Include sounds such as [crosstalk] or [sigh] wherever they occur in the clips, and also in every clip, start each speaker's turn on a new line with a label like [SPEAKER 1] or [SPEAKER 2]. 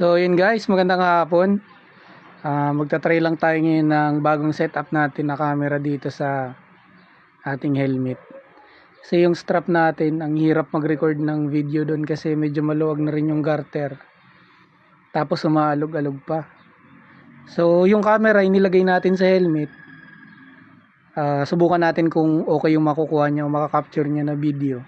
[SPEAKER 1] So yun guys, magandang hapon. Ah, magta-try lang tayo ngayon ng bagong setup natin na camera dito sa ating helmet. Kasi yung strap natin, ang hirap mag-record ng video doon kasi medyo maluwag na rin yung garter. Tapos umaalog-alog pa. So yung camera inilagay natin sa helmet. Ah, subukan natin kung okay yung makukuha niya o makakapture niya na video.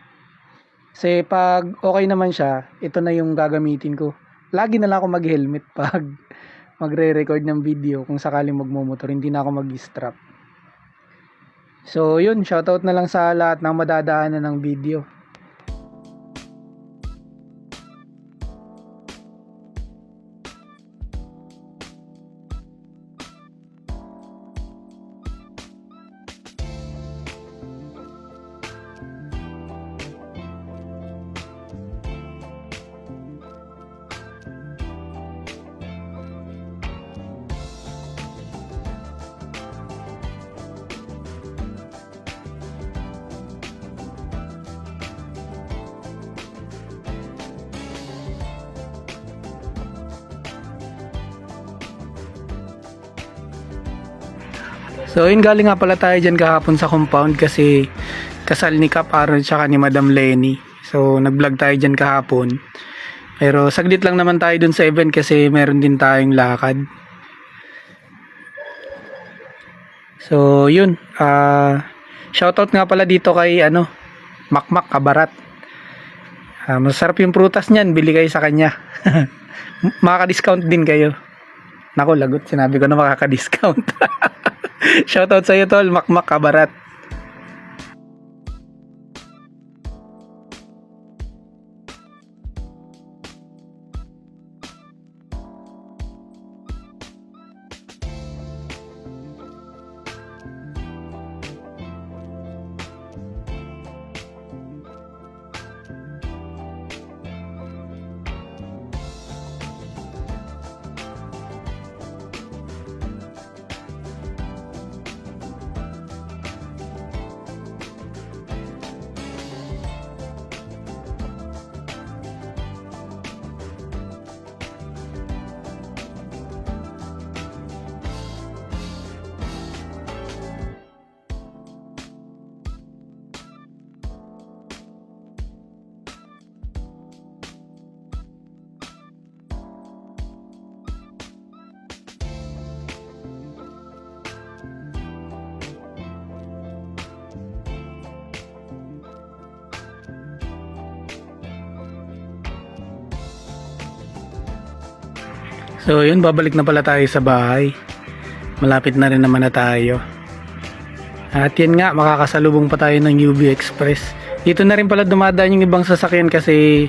[SPEAKER 1] Kasi pag okay naman siya, ito na yung gagamitin ko. Lagi na lang ako mag-helmet pag [laughs] magre-record ng video kung sakaling magmumotor. Hindi na ako mag-strap. So yun, shoutout na lang sa lahat ng madadaanan ng video. So yun galing nga pala tayo dyan kahapon sa compound kasi kasal ni Cap Aaron tsaka ni Madam Lenny. So nag-vlog tayo dyan kahapon. Pero saglit lang naman tayo dun sa event kasi meron din tayong lakad. So yun, ah shoutout nga pala dito kay ano, Makmak Kabarat. Ah, masarap yung prutas niyan, bili kayo sa kanya. [laughs] Makaka-discount din kayo. Nako, lagot. Sinabi ko na makaka-discount. [laughs] Shoutout sa iyo, tol. Makmak Kabarat. So, yun. Babalik na pala tayo sa bahay. Malapit na rin naman na tayo. At yan nga, makakasalubong pa tayo ng UB Express. Dito na rin pala dumadaan yung ibang sasakyan kasi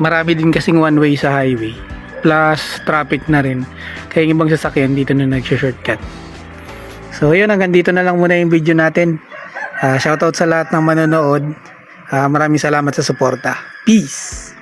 [SPEAKER 1] marami din kasing one way sa highway. Plus, traffic na rin. Kaya yung ibang sasakyan dito na nag-shortcut. So, yun. Hanggang dito na lang muna yung video natin. Ah, shoutout sa lahat ng manonood. Ah, maraming salamat sa suporta. Peace!